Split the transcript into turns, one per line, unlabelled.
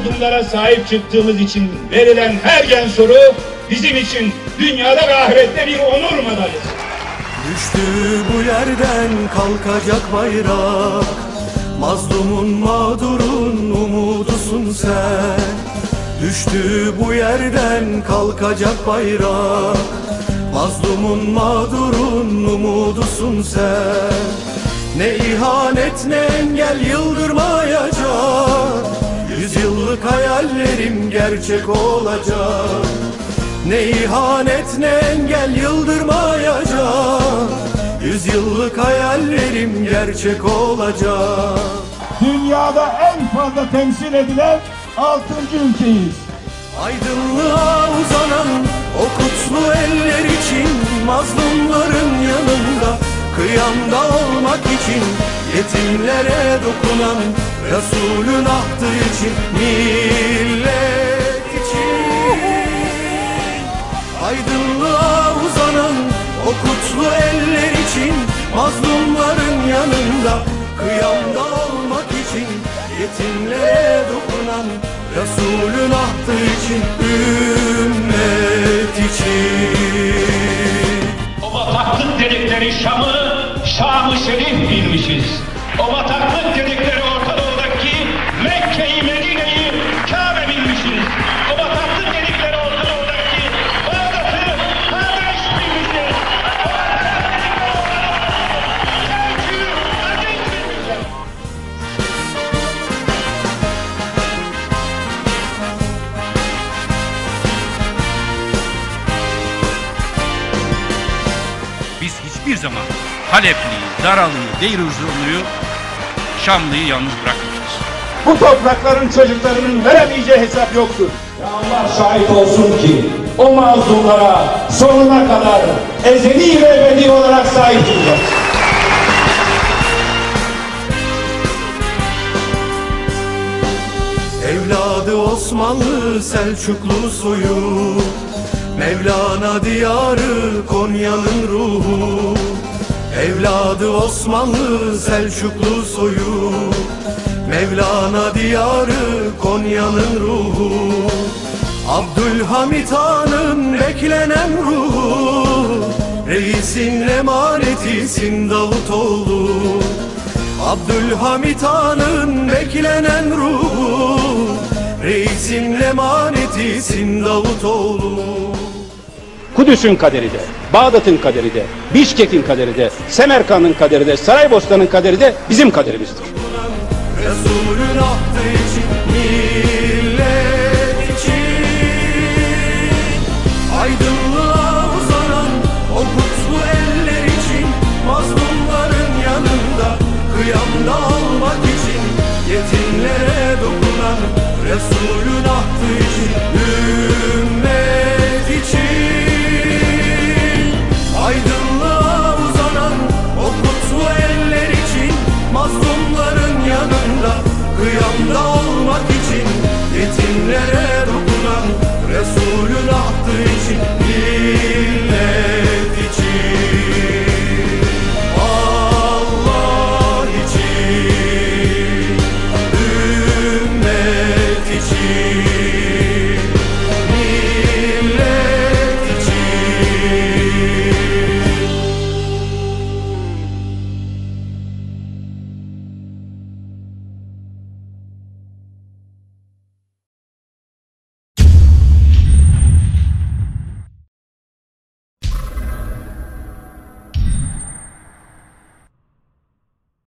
mazlumlara sahip çıktığımız için verilen her gen soru bizim için dünyada ve ahirette bir onur madalyası.
Düştü bu yerden kalkacak bayrak. Mazlumun mağdurun umudusun sen. Düştü bu yerden kalkacak bayrak. Mazlumun mağdurun umudusun sen. Ne ihanet ne engel yıldırmayacak gerçek olacak ne ihanet ne engel yıldırmayacak Yüzyıllık hayallerim gerçek olacak
Dünyada en fazla temsil edilen 6. ülkeyiz.
Aydınlığa uzanan o kutlu eller için Mazlumların yanında kıyamda olmak için Yetimlere dokunan Resulün ahtı için Millet Aydınlığa uzanan o kutlu eller için Mazlumların yanında kıyamda olmak için Yetimlere dokunan Resulün ahtı için Ümmet için
O bataklık dedikleri Şam'ı, Şam-ı Şerif bilmişiz. O bataklık dedikleri
hiçbir zaman Halepli'yi, Daralı'yı, Deiruzlu'yu, Şamlı'yı yalnız bırakmayacağız.
Bu toprakların çocuklarının veremeyeceği hesap yoktur. Ya Allah şahit olsun ki o mazlumlara sonuna kadar ezeli ve ebedi olarak sahip çıkacağız.
Evladı Osmanlı Selçuklu soyu Mevlana diyarı Konya'nın ruhu. Evladı Osmanlı Selçuklu soyu. Mevlana diyarı Konya'nın ruhu. Abdülhamit Han'ın beklenen ruhu. Reisin emanetisin Davutoğlu Abdülhamit Han'ın beklenen ruhu. Reisin emanetisin Davutoğlu
Kudüs'ün kaderi de, Bağdat'ın kaderi de, Bişkek'in kaderi de, Semerkant'ın kaderi de, Saraybosna'nın kaderi de bizim kaderimizdir.
Resulün ahtı için kıyamda olmak için Yetimlere